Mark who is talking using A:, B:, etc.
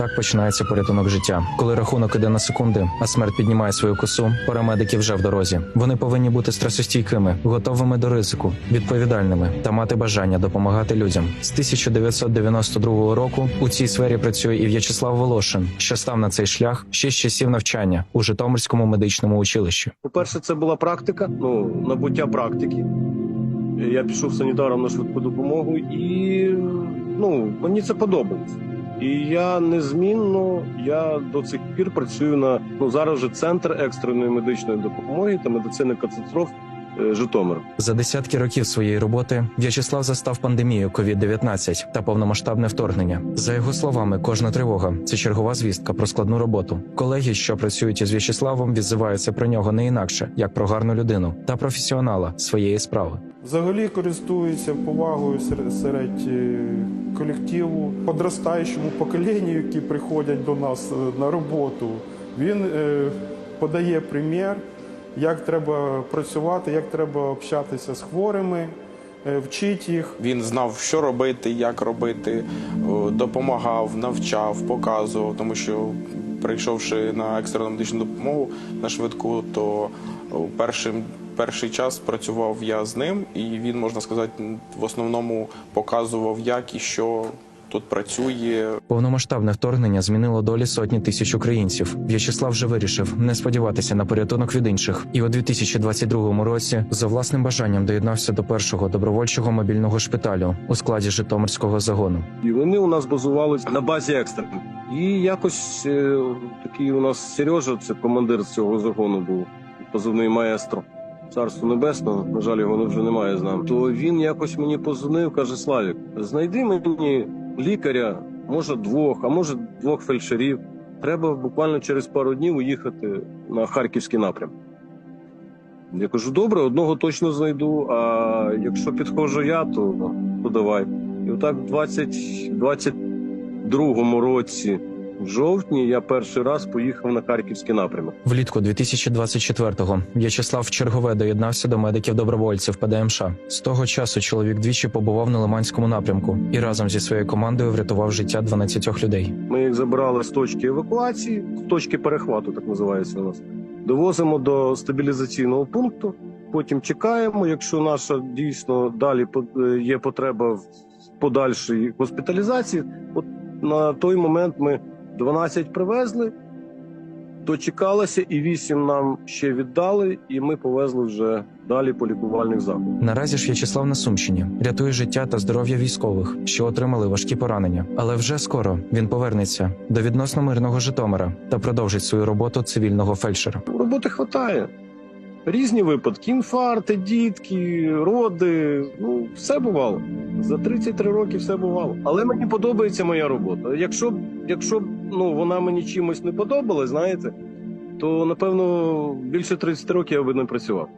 A: Так починається порятунок життя. Коли рахунок іде на секунди, а смерть піднімає свою косу, парамедики вже в дорозі. Вони повинні бути стресостійкими, готовими до ризику, відповідальними та мати бажання допомагати людям. З 1992 року у цій сфері працює і В'ячеслав Волошин, що став на цей шлях ще з часів навчання у Житомирському медичному училищі.
B: По-перше, це була практика, ну, набуття практики. Я пішов санітаром на швидку допомогу і ну, мені це подобається. І я незмінно, я до цих пір працюю на ну зараз вже центр екстреної медичної допомоги та медицини катастроф е, Житомир.
A: За десятки років своєї роботи В'ячеслав застав пандемію COVID-19 та повномасштабне вторгнення. За його словами, кожна тривога це чергова звістка про складну роботу. Колеги, що працюють із В'ячеславом, відзиваються про нього не інакше, як про гарну людину та професіонала своєї справи.
C: Взагалі користується повагою серед, серед е, колективу, подростаючому поколінню, які приходять до нас е, на роботу. Він е, подає примір, як треба працювати, як треба общатися з хворими, е, вчить їх.
D: Він знав, що робити, як робити, допомагав, навчав, показував, тому що прийшовши на екстрену медичну допомогу на швидку, то першим. Перший час працював я з ним, і він, можна сказати, в основному показував, як і що тут працює,
A: Повномасштабне вторгнення змінило долі сотні тисяч українців. В'ячеслав вже вирішив не сподіватися на порятунок від інших, і у 2022 році за власним бажанням доєднався до першого добровольчого мобільного шпиталю у складі Житомирського загону.
B: І вони у нас базувалися на базі екстрених. І якось е, такий у нас Сережа, це командир цього загону був, позивний маестро. Царство небесного, на жаль, його вже немає з нами. То він якось мені позвонив, каже: Славік, знайди мені лікаря, може двох, а може двох фельдшерів. Треба буквально через пару днів уїхати на харківський напрям. Я кажу, добре, одного точно знайду. А якщо підходжу я, то, то давай. І отак в 20, 22 році, в жовтні, я перший раз поїхав на харківський напрямок.
A: Влітку 2024-го В'ячеслав вчергове доєднався до медиків-добровольців ПДМШ. З того часу чоловік двічі побував на Лиманському напрямку і разом зі своєю командою врятував життя 12 людей.
B: Ми їх забирали з точки евакуації, з точки перехвату, так називається у нас. Довозимо до стабілізаційного пункту. Потім чекаємо. Якщо наша дійсно далі е, є потреба в подальшій госпіталізації, от на той момент ми 12 привезли, дочекалися, і 8 нам ще віддали, і ми повезли вже далі по лікувальних закладах.
A: Наразі ж В'ячеслав на Сумщині рятує життя та здоров'я військових, що отримали важкі поранення. Але вже скоро він повернеться до відносно мирного Житомира та продовжить свою роботу цивільного фельдшера.
B: Роботи хватає. Різні випадки: інфаркти, дітки, роди. Ну, все бувало. За 33 роки все бувало. Але мені подобається моя робота. Якщо б якщо б ну, вона мені чимось не подобалась, знаєте, то напевно більше 30 років я би не працював.